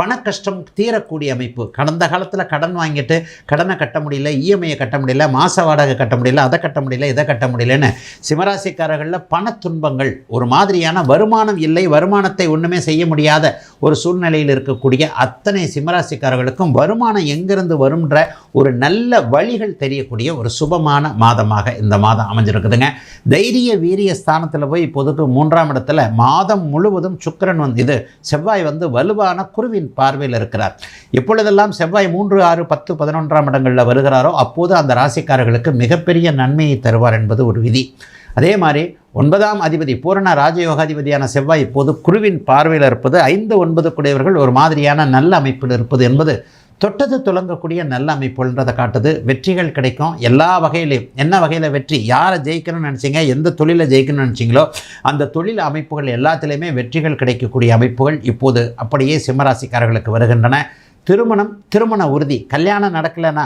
பண கஷ்டம் தீரக்கூடிய அமைப்பு. கடந்த காலத்தில் கடன் வாங்கிட்டு கடனை கட்ட முடியல இஎம்ஐயை கட்ட முடியல மாச வாடகை கட்ட முடியல அதை கட்ட முடியல இதை கட்ட முடியலன்னு சிமராசிக்காரர்களில் பண துன்பங்கள் ஒரு மாதிரியான வருமானம் இல்லை வருமானத்தை ஒன்றுமே செய்ய முடியாத ஒரு சூழ்நிலையில் இருக்கக்கூடிய அத்தனை சிம்மராசிக்காரர்களுக்கும் வருமானம் எங்கிருந்து வரும்ன்ற ஒரு நல்ல வழிகள் தெரியக்கூடிய ஒரு சுபமான மாதமாக இந்த மாதம் அமைஞ்சிருக்குதுங்க. தைரிய வீரிய ஸ்தானத்தில் போய் இப்போதுக்கு மூன்றாம் இடத்துல மாதம் முழுவதும் சுக்கரன் வந்து இது செவ்வாய் வந்து வலுவான குருவின் பார்வையில் இருக்கிறார். எப்பொழுதெல்லாம் செவ்வாய் மூன்று ஆறு பத்து பதினொன்றாம் இடங்களில் வருகிறாரோ அப்போது அந்த ராசிக்காரர்களுக்கு மிகப்பெரிய நன்மையை தருவார் என்பது ஒரு விதி. அதே மாதிரி ஒன்பதாம் அதிபதி பூரண ராஜயோகாதிபதியான செவ்வாய் இப்போது குருவின் பார்வையில் இருப்பது ஐந்து ஒன்பது கூடியவர்கள் ஒரு மாதிரியான நல்ல அமைப்பில் இருப்பது என்பது தொட்டது துலங்கக்கூடிய நல்ல அமைப்புன்றதை காட்டுது. வெற்றிகள் கிடைக்கும். எல்லா வகையிலையும். என்ன வகையில் வெற்றி? யாரை ஜெயிக்கணும்னு நினச்சிங்க? எந்த தொழிலை ஜெயிக்கணும்னு நினச்சிங்களோ அந்த தொழில் அமைப்புகள் எல்லாத்துலேயுமே வெற்றிகள் கிடைக்கக்கூடிய அமைப்புகள் இப்போது அப்படியே சிம்மராசிக்காரர்களுக்கு வருகின்றன. திருமணம் திருமண உறுதி. கல்யாணம் நடக்கலைன்னா